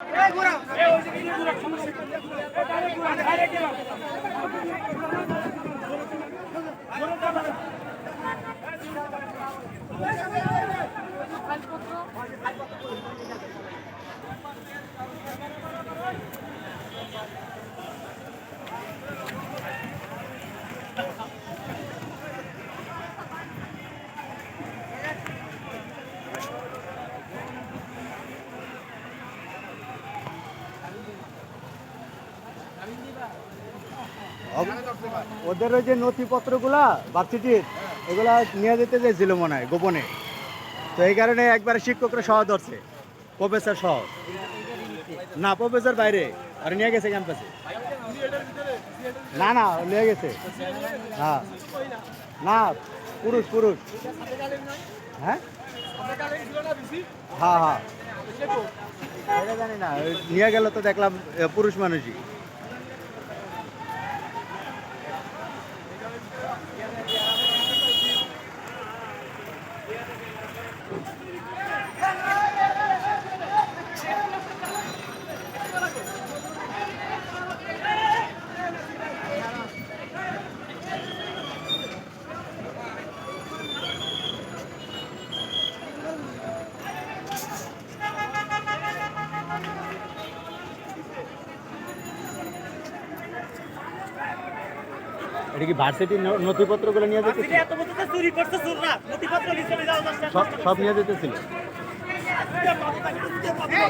ঘোরা। ওদের ওই যে নথিপত্রগুলা ভার্সিটির এগুলা নিয়ে যেতে চাইছিল মনে হয়, গোপনে। তো এই কারণে একবার শিক্ষকরা সহ ধরছে প্রফেসর সহ। না প্রফেসর বাইরে, আর নিয়ে গেছে ক্যাম্পাসে না না, নিয়ে গেছে। হ্যাঁ। না, পুরুষ পুরুষ। হ্যাঁ? হ্যাঁ হ্যাঁ। জানি না, নিয়ে গেল তো দেখলাম পুরুষ মানুষই। এটা কি ভার্সিটির নথিপত্রগুলো নিয়ে যেতে ভার্সিটি এত বছর ধরে চুরি করছে চোররা নথিপত্র নিয়ে চলে যাও দশটা সব সব নিয়ে যেতেছিল? আমরা